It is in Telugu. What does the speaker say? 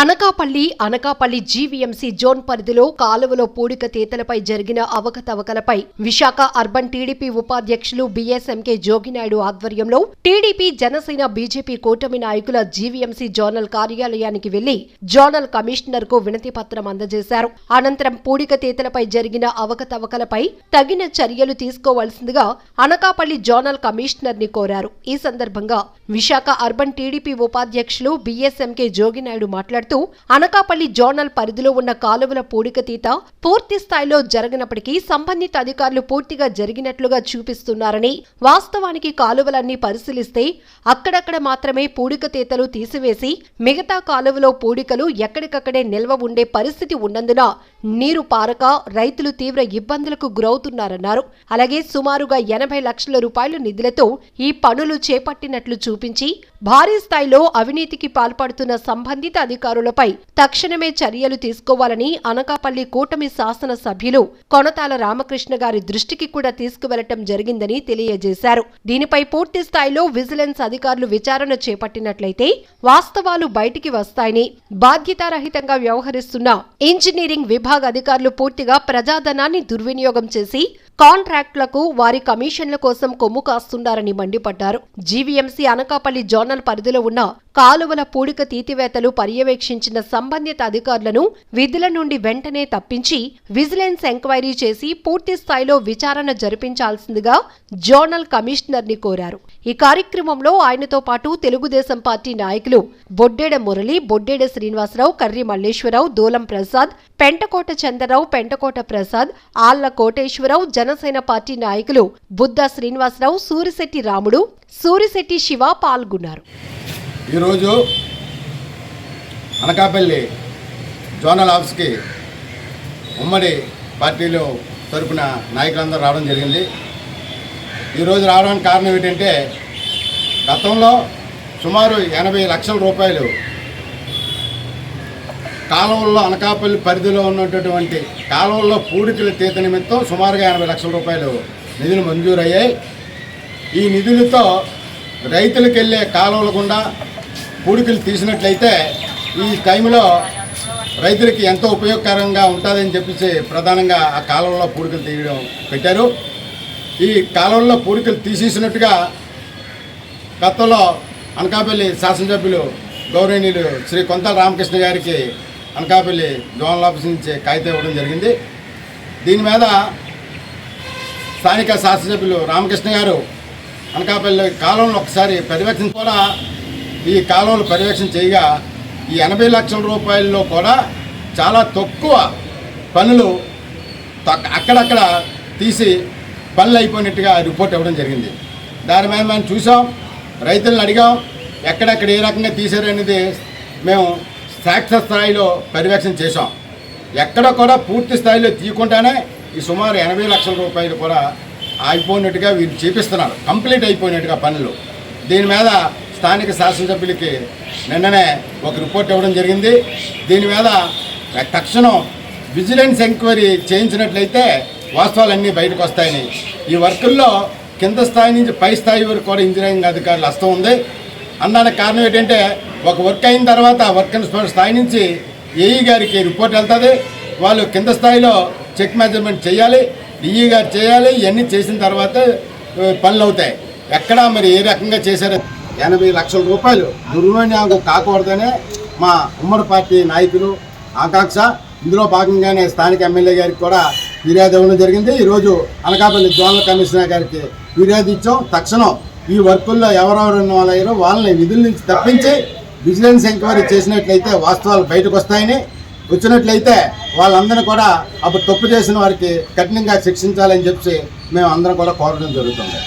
అనకాపల్లి అనకాపల్లి జీవీఎంసీ జోన్ పరిధిలో కాలువలో పూడిక తీతలపై జరిగిన అవకతవకలపై విశాఖ అర్బన్ టీడీపీ ఉపాధ్యక్షులు బీఎస్ఎంకే జోగినాయుడు ఆధ్వర్యంలో టీడీపీ జనసేన బీజేపీ కూటమి నాయకుల జీవీఎంసీ జోనల్ కార్యాలయానికి వెళ్ళి జోనల్ కమిషనర్కు వినతి పత్రం అందజేశారు. అనంతరం పూడిక తీతలపై జరిగిన అవకతవకలపై తగిన చర్యలు తీసుకోవాల్సిందిగా అనకాపల్లి జోనల్ కమిషనర్ని కోరారు. ఈ సందర్భంగా విశాఖ అర్బన్ టీడీపీ ఉపాధ్యక్షులు బీఎస్ఎంకే జోగినాయుడు మాట్లాడుతూ అనకాపల్లి జోనల్ పరిధిలో ఉన్న కాలువల పూడికతీత పూర్తి స్థాయిలో జరగనప్పటికీ సంబంధిత అధికారులు పూర్తిగా జరిగినట్లుగా చూపిస్తున్నారని వాస్తవానికి కాలువలన్నీ పరిశీలిస్తే అక్కడక్కడ మాత్రమే పూడికతీతలు తీసివేసి మిగతా కాలువలో పూడికలు ఎక్కడికక్కడే నిల్వ ఉండే పరిస్థితి ఉన్నందున నీరు పారక రైతులు తీవ్ర ఇబ్బందులకు గురవుతున్నారన్నారు. అలాగే సుమారుగా ఎనభై లక్షల రూపాయల నిధులతో ఈ పనులు చేపట్టినట్లు చూపించి భారీ స్థాయిలో అవినీతికి పాల్పడుతున్న సంబంధిత అధికారులపై తక్షణమే చర్యలు తీసుకోవాలని అనకాపల్లి కూటమి శాసన సభ్యులు కొనతాల రామకృష్ణ గారి దృష్టికి కూడా తీసుకువెళ్ళటం జరిగిందని తెలియజేశారు. దీనిపై పూర్తి స్థాయిలో విజిలెన్స్ అధికారులు విచారణ చేపట్టినట్లయితే వాస్తవాలు బయటికి వస్తాయని బాధ్యతారహితంగా వ్యవహరిస్తున్న ఇంజనీరింగ్ విభాగ అధికారులు పూర్తిగా ప్రజాధనాన్ని దుర్వినియోగం చేసి కాంట్రాక్టులకు వారి కమిషన్ల కోసం కొమ్ము కాస్తున్నారని మండిపడ్డారు. జీవీఎంసీ అనకాపల్లి జోనల్ పరిధిలో ఉన్న కాలువల పూడిక తీతివేతలు పర్యవేక్షించిన సంబంధిత అధికారులను విధుల నుండి వెంటనే తప్పించి విజిలెన్స్ ఎంక్వైరీ చేసి పూర్తి స్థాయిలో విచారణ జరిపించాల్సిందిగా జోనల్ కమిషనర్ని కోరారు. ఈ కార్యక్రమంలో ఆయనతో పాటు తెలుగుదేశం పార్టీ నాయకులు బొడ్డేడ మురళి బొడ్డేడ శ్రీనివాసరావు కర్రి మల్లేశ్వరరావు దూలం ప్రసాద్ పెంటకోట చంద్రరావు పెంటకోట ప్రసాద్ ఆళ్ళ కోటేశ్వరరావు జనసేన పార్టీ నాయకులు బుద్ధ శ్రీనివాసరావు సూరిశెట్టి రాముడు సూరిశెట్టి శివ పాల్గొన్నారు. ఈరోజు అనకాపల్లి జోనల్ ఆఫీస్కి ఉమ్మడి పార్టీలో తరపున నాయకులందరూ రావడం జరిగింది. ఈరోజు రావడానికి కారణం ఏంటంటే గతంలో సుమారు ఎనభై లక్షల రూపాయలు కాలువల్లో అనకాపల్లి పరిధిలో ఉన్నటువంటి కాలువల్లో పూడికల తీత నిమిత్తం సుమారుగా ఎనభై లక్షల రూపాయలు నిధులు మంజూరయ్యాయి. ఈ నిధులతో రైతులకు వెళ్ళే కాలువల గుండా పూడికలు తీసినట్లయితే ఈ టైంలో రైతులకి ఎంతో ఉపయోగకరంగా ఉంటుందని చెప్పేసి ప్రధానంగా ఆ కాలువలో పూడికలు తీయడం పెట్టారు. ఈ కాలువల్లో పూడికలు తీసేసినట్టుగా గతంలో అనకాపల్లి శాసనసభ్యులు గౌరవనీయులు శ్రీ కొంతల రామకృష్ణ గారికి అనకాపల్లి జోనల్ ఆఫీస్ నుంచి కాగితం ఇవ్వడం జరిగింది. దీని మీద స్థానిక శాసనసభ్యులు రామకృష్ణ గారు అనకాపల్లి కాలంలో ఒకసారి పర్యవేక్షణ కూడా ఈ కాలువలు పర్యవేక్షణ చేయగా ఈ ఎనభై లక్షల రూపాయల్లో కూడా చాలా తక్కువ పనులు అక్కడక్కడ తీసి పనులు అయిపోయినట్టుగా రిపోర్ట్ ఇవ్వడం జరిగింది. దాని మీద మనం చూసాం రైతులను అడిగాం ఎక్కడెక్కడ ఏ రకంగా తీశారనేది మేము శాస్త్ర స్థాయిలో పర్యవేక్షణ చేసాం ఎక్కడ కూడా పూర్తి స్థాయిలో తీయకుండానే ఈ సుమారు ఎనభై లక్షల రూపాయలు కూడా అయిపోయినట్టుగా వీళ్ళు చూపిస్తున్నారు. కంప్లీట్ అయిపోయినట్టుగా పనులు. దీని మీద స్థానిక శాసనసభ్యులకి నిన్ననే ఒక రిపోర్ట్ ఇవ్వడం జరిగింది. దీని మీద తక్షణం విజిలెన్స్ ఎంక్వైరీ చేయించినట్లయితే వాస్తవాలన్నీ బయటకు వస్తాయని. ఈ వర్కుల్లో కింద స్థాయి నుంచి పై స్థాయి వరకు కూడా ఇంజనీరింగ్ అధికారులు వస్తూ ఉంది. అనడానికి కారణం ఏంటంటే ఒక వర్క్ అయిన తర్వాత వర్క్ ఇన్స్పెక్టర్ స్థాయి నుంచి ఏఈ గారికి రిపోర్ట్ వెళ్తుంది. వాళ్ళు కింద స్థాయిలో చెక్ మెజర్మెంట్ చేయాలి. డిఈ గారు చేయాలి. ఇవన్నీ చేసిన తర్వాత పనులు అవుతాయి ఎక్కడ మరి ఏ రకంగా చేశారో ఎనభై లక్షల రూపాయలు దుర్వినియోగం కాకూడదనే మా ఉమ్మడి పార్టీ నాయకులు ఆకాంక్ష. ఇందులో భాగంగానే స్థానిక ఎమ్మెల్యే గారికి కూడా ఫిర్యాదు ఇవ్వడం జరిగింది. ఈరోజు అనకాపల్లి జోనల్ కమిషనర్ గారికి ఫిర్యాదు ఇచ్చాం. తక్షణం ఈ వర్కుల్లో ఎవరెవరు ఉన్న వాళ్ళయ్యారో వాళ్ళని విధుల నుంచి తప్పించి విజిలెన్స్ ఎంక్వైరీ చేసినట్లయితే వాస్తవాలు బయటకు వస్తాయని. వచ్చినట్లయితే వాళ్ళందరినీ కూడా అప్పుడు తప్పు చేసిన వారికి కఠినంగా శిక్షించాలని చెప్పి మేము అందరం కూడా కోరడం జరుగుతుంది.